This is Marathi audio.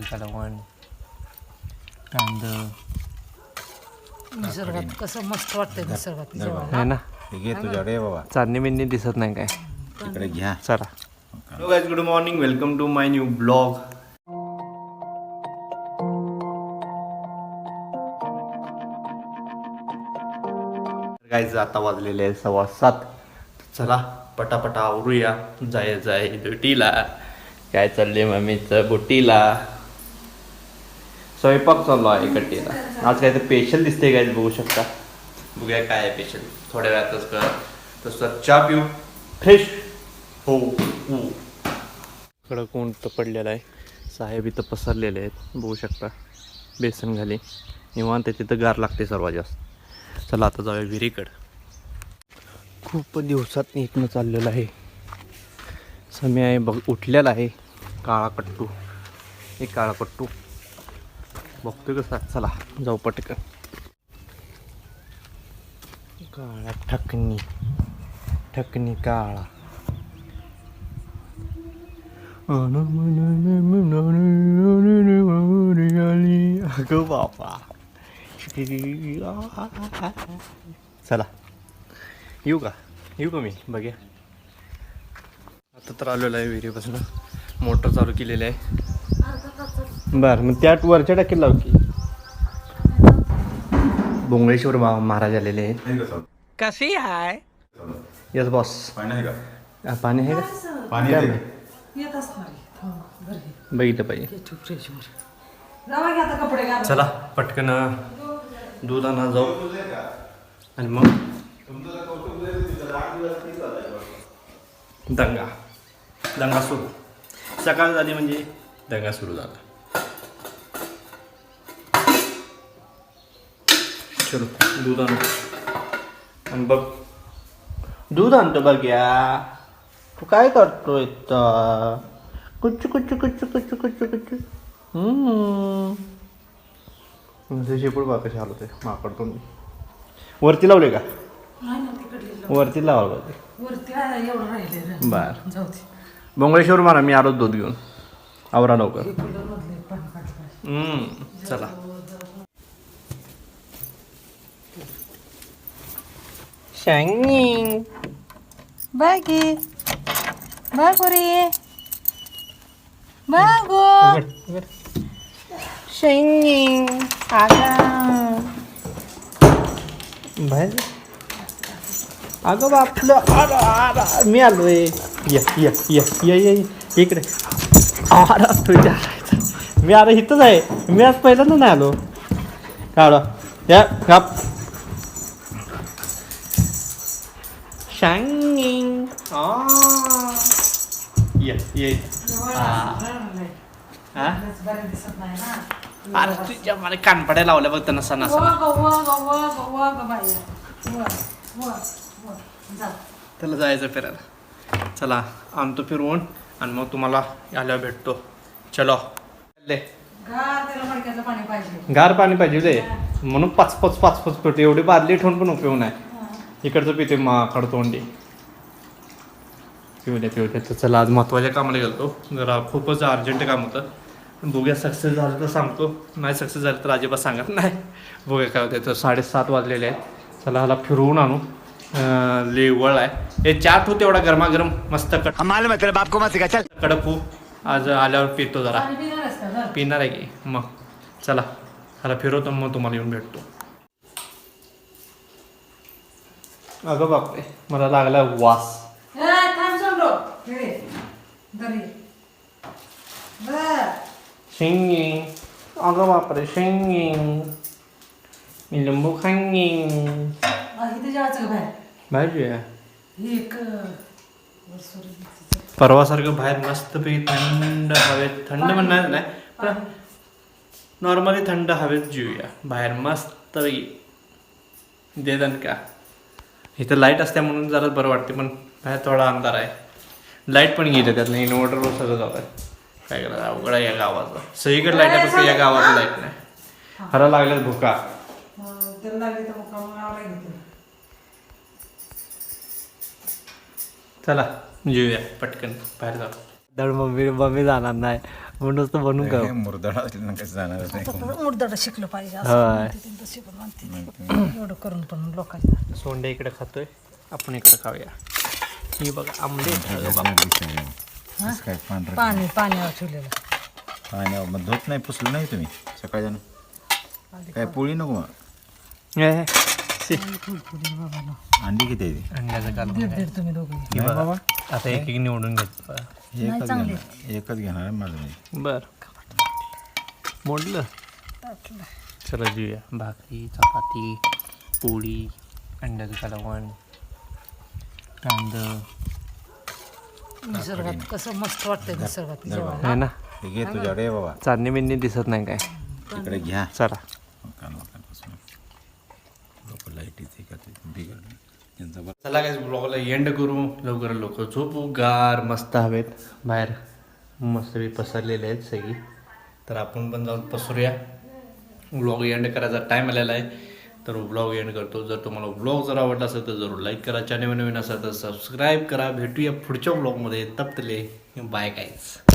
कालवण कांद निसर्गात कसं मस्त वाटतंय निसर्गात. जेवायला आहे ना. हे घे तुझ्याकडे बाबा. चांदणी बिंदणी दिसत नाही काय? तिकडे घ्या. चला. Hello guys good morning welcome to my new blog guys आता वाजलेले आहे सव्वा सात. चला पटापटा आवरूया. जायचं आहे ड्युटीला काय चाललंय मम्मीचं? बुटीला. स्वयंपाक चालू आहे कट्टीला. आज काय तर पेशल दिसते काय बघू शकता. बघूया काय आहे पेशल थोड्या वेळातच कर तसं चहा पिऊ. फ्रेश हो हो. इकडं कोण तर पडलेलं आहे? साहेब इथं पसरलेले आहेत. बघू शकता. बेसन घाली. निवांत तिथं गार लागते सर्वात जास्त. चला आता जाऊया विहिरीकडं. खूप दिवसात इथनं चाललेलं आहे. समय आहे बघ उठलेला आहे. काळा कट्टू एक काळा कट्टू बघतोय कसा चला जाऊ पटकन. काळा ठकनी ठकनी काळा. अगं बापा चला. येऊ का? येऊ का मी? बघ्या. आता तर आलेलो आहे विहिरीपासून मोटर चालू केलेली आहे. बरं मग त्या वरच्या टाकीला लाव की. बोंगळेश्वर मा- महाराज आलेले आहेत. कशी आहे यस बॉस पाणी आहे का? पाणी आहे का? पाणी काय आहे येत असणार आहे. हो, बरं आहे. बघितलं पाहिजे. घे तू फ्रीजवर. जावा घे आता कपडे घाल चला पटकन दूध आणा जाऊ. आणि मग? दंगा. दंगा सुरू. सकाळ झाली म्हणजे दंगा सुरू झाला. चलो दूध आणू आणि बघ दूध आणतो बघ या तू काय करतोय तर कुच्चू कुच्चू कुच्चू कुच्चू कुच्चू कुच्चू हम्म. तुमचे शेपूट बघा कसे हलवते माकड तुम्ही वरती लावले का वरती लावलं ते वरती आहे, एवढं राहिले रे. बर जाऊ दे बोंगळेश्वर मारा मी आलो दूध घेऊन आवरा लवकर हे कूलर मधले पाणी काढलं पाहिजे. हम्म, चला शायनिंग बागी बागोरी बागो शायनिंग बाहेर अगं बापलं आलं आलं मी आलोय ये ये ये ये ये ये. इकडे आला तुझ्या मी अरे इथंच आहे मी आज पहिल्यांदा नाही आलो काढ या काप शायनिंग ये ये हा बरं दिसत नाही ना अरे तुझ्या मला कानपड्या लावल्या बघ त्यांना सणा व ग व ग व ग व ग बाई व व व जा त्याला जायचं फिरायला चला आणतो फिरवून आणि मग तुम्हाला आल्यावर भेटतो चलो ले गार पाणी पाहिजे गार पाणी पाहिजे रे म्हणून पाच पाच पाच पाच पितो एवढी बादली ठेवून पण उपयोग नाही इकडचं पिते माकड तोंडी. पिऊ दे पिऊ दे. तर चला आज महत्त्वाच्या कामाला गेलतो. जरा खूपच अर्जंट काम होतं. बघूया सक्सेस झालं तर सांगतो. नाही सक्सेस झालं तर अजिबात सांगत नाही. बघूया काय होते तर साडेसात वाजलेले आहेत. चला ह्याला फिरवून आणू. अं, लेवळ आहे. हे चहा ठेवू तेवढा गरमागरम मस्त कट. हम मालूम है तेरे बाप को मत सिखा चल. कडक होऊ. आज आल्यावर पितो जरा? पिणार आहे की. मग चला ह्याला फिरवतो मग तुम्हाला येऊन भेटतो. अगं बापरे मला लागला वास. शेंगिंग अगं बापरे शेंगिंग मी लिंबू खांगिंग परवासारखं बाहेर मस्तपैकी थंड हवेत थंड म्हणणार नाही पण नॉर्मली थंड हवेत जीवूया बाहेर मस्तपैकी देदन का इथं लाइट असते म्हणून जरा बरं वाटते पण बाहेर थोडा अंधार आहे. लाइट पण गेली त्यातनं इन्व्हर्टरवर सगळं जाऊ आहे काय करा अवघड आहे या गावाचं. सगळीकडे लाइट आहे फक्त या गावात लाइट नाही. हरा लागल्यात भुका. चला जेऊया पटकन बाहेर जाऊ. तर मम्मी मम्मी जाणार नाही मग नुसतं बनवून का मुरदड असलं ना कसं नाही शिकलं पाहिजे होय. पण एवढं करून पण लोकांना सोंडे इकडे खातोय आपण इकडे खाऊया ही बघा कसं काय पांढरं पाणी पाण्यावर ठेवलेलं पाण्यावर मग धुत नाही पुसलं नाही तुम्ही सकाळी काय पोळी नको मग. अंडी किती आहे ती? अंड्याचं कालवण दीड आहे. दीड तुम्ही दोघं ही बघा आता एक एक निवडून घेत एकच घेणार. एकच घेणार आहे माझं मी. बर. मोडलं? चला जेऊया भाकरी चपाती पोळी अंड्याचं कालवण कांदा. निसर्गात कसं मस्त वाटतंय निसर्गात. आहे ना? हे घे तुझ्याकडे बाबा. चांदणी बिंदणी दिसत नाही काय? तिकडे घ्या. चला. कान वाकांपासून लोक लाईटीचे का ते? बिघडले. यांचा चला काय ब्लॉगला एंड करू. लवकर लोक झोपू. गार मस्त हवेत. बाहेर मस्त पसरलेले आहेत सगळी. तर आपण पण जाऊन पसरूया. ब्लॉग एंड करायचा टाईम आलेला आहे. तर ब्लॉग एंड करतो. जर तुम्हाला ब्लॉग जर आवडला असेल तर जरूर लाईक करा. चॅनल नवीन असेल तर सबस्क्राईब करा. भेटूया पुढच्या ब्लॉगमध्ये तपतले. बाय काहीच